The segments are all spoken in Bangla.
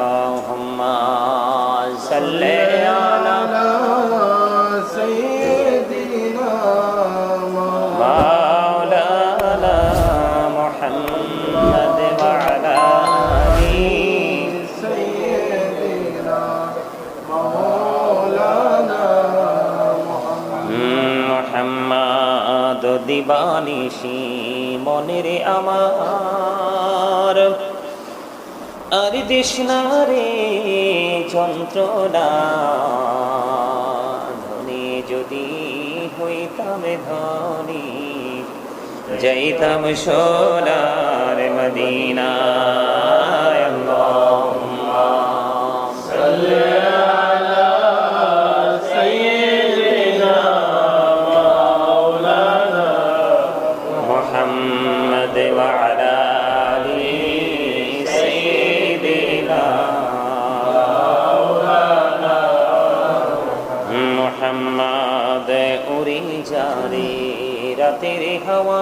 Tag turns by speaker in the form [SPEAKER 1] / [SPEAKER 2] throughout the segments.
[SPEAKER 1] اللهم صل على
[SPEAKER 2] على سيدنا
[SPEAKER 1] مولانا محمد وعلى آل
[SPEAKER 2] سيدنا مولانا
[SPEAKER 1] মোহাম্মদ দিবানিসি মনের আমার আর দেশনারে যন্ত্রণা। ধনে যদি হইতাম ধনী যাইতাম সোনার মদিনা রাতের হাওয়া।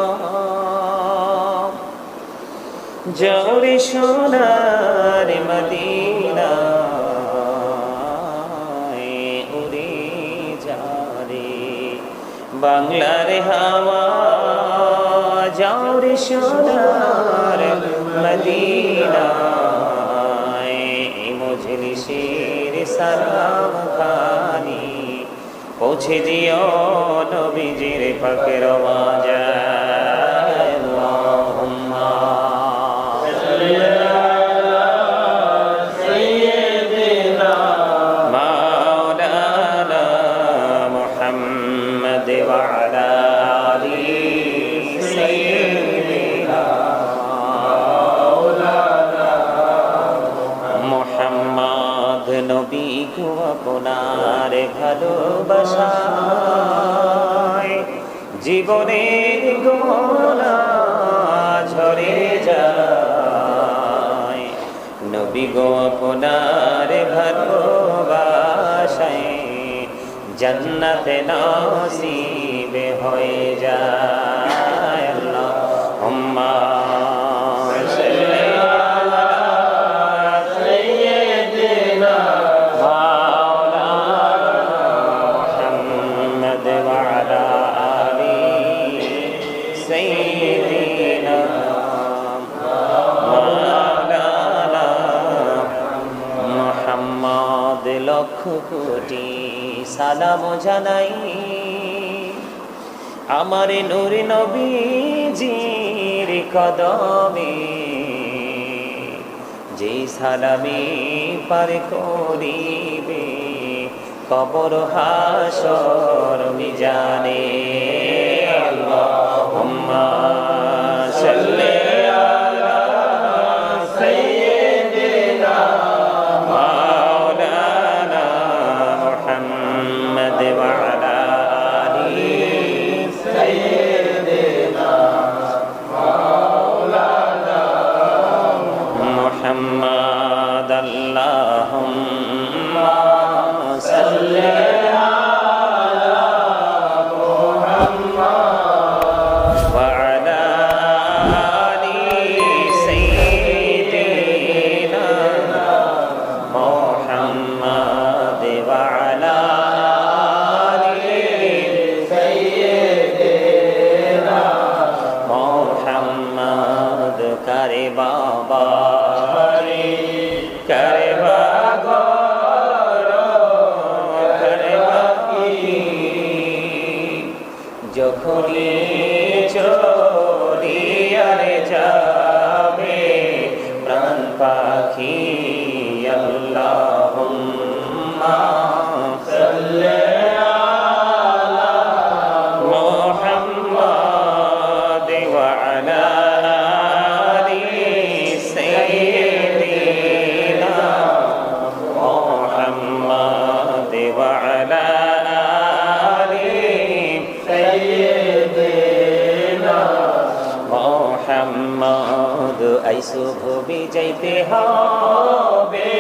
[SPEAKER 1] জৌরে সোনার মদিনা উড়ে যারে বাংলার হাওয়া জৌরে সোনার মদিনা মজলিসের সালাম। খানি পৌঁছে দিও নবীজির পাকের বাজায় আপনার ভালোবাসায় জীবনের গোলা ঝরে যায়। নবী গো আপনার ভালোবাসায় জন্নত নসিব হয়ে যায়। লক্ষ সালাম জানাই। আমার নূর নবীজির কদমে যে সালামে পার করিবে, কবর হাসর মিজানে। আল্লাহুম্মা সাল্লি বাবা
[SPEAKER 2] হরি
[SPEAKER 1] করে বাবা করে বাকি যখনই চলিয়ারে যাবে প্রাণ পাখি আইসু ভবি যাইতে হবে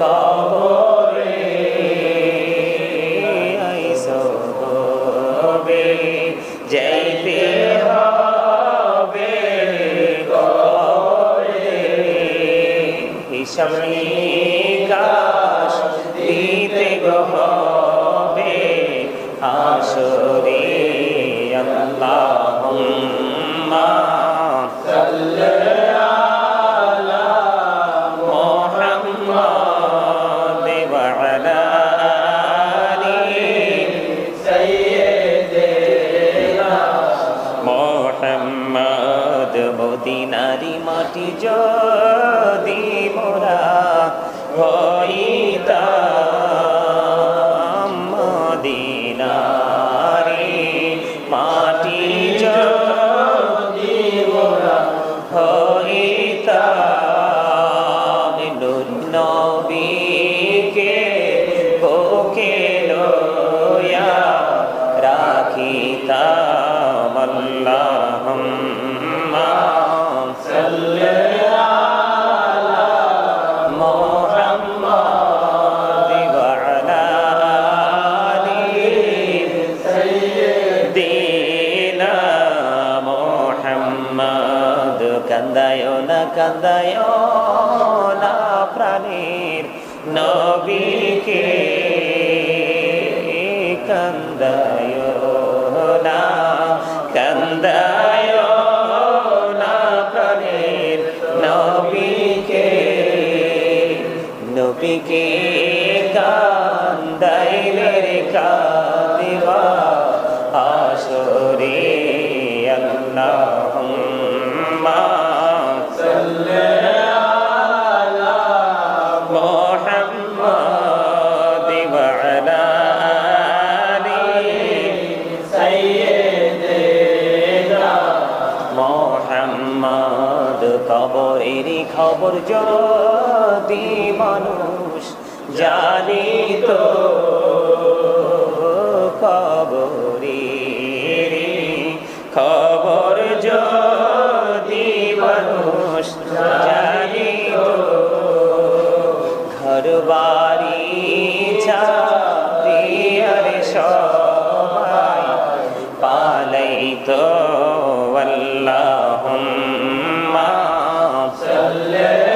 [SPEAKER 1] কবরে। মাটি যদি না মোহাম্মদ কান্দায় না কান্দায় না প্রাণীর নবীকে কান্দায় না কান্দায় না প্রাণীর নবীকে নবীকে কান্দাইলে কাঁদিবা করি আল্লাহুম্মা
[SPEAKER 2] সাল্লি আলা
[SPEAKER 1] মুহাম্মাদ ওয়া আলা
[SPEAKER 2] আলি সাইয়্যিদিনা
[SPEAKER 1] মুহাম্মদ কবরেরই খবর যদি জানি তো কবর খবর যদি মানুষ জানিও ঘর বাড়ি চার সবাই পালাই
[SPEAKER 2] তো
[SPEAKER 1] আল্লাহ সাল্লাল্লাহু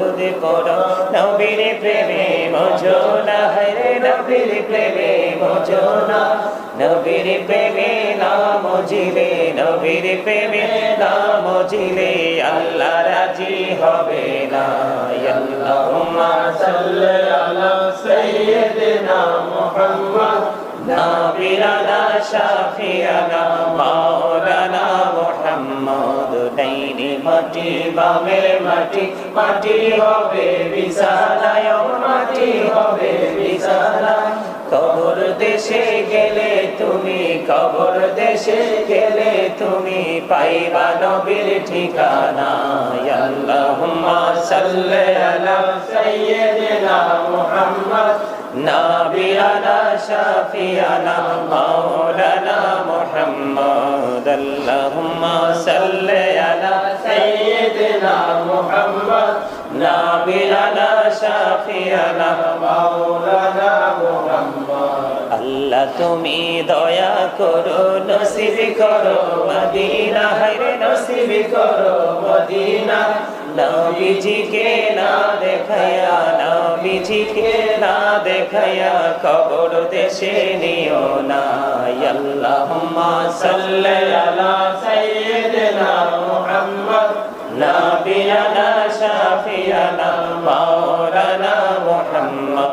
[SPEAKER 1] দুরুদ পর নবীর প্রেমে মজো না হরে নবীর প্রেমে মজোনা নবীর প্রেমে নাম জিলে, নবীর প্রেমে নাম জিলে, আল্লাহ রাজি হবে না।
[SPEAKER 2] আল্লাহ সাল্লি আলা
[SPEAKER 1] সাইয়্যিদিনা মুহাম্মদ। নাবিরানা আলা মা মাটি, বামের মাটি মাটি হবে মাটি হবে কবর দেশে গেলে তুমি, কবর দেশে গেলে তুমি পাইবা নবীর ঠিকানা আল্লাহুম্মা সাল্লি আলা সাইয়্যিদিনা মুহাম্মদ। নাবিয়ানা শাফিয়ানা মাওলানা মুহাম্মদ।
[SPEAKER 2] سيدنا محمد
[SPEAKER 1] نبينا شافينا
[SPEAKER 2] مولانا محمد
[SPEAKER 1] আল্লাহ তুমি দয়া করো নসিব করো মদিনা হায়রে নসিব করো মদিনা নবীজিকে না দেখায়া নবীজিকে না দেখায়া কবর দেশে নিও না আল্লাহুম্মা সাল্লি আলা
[SPEAKER 2] لا بلا
[SPEAKER 1] لا شافي لا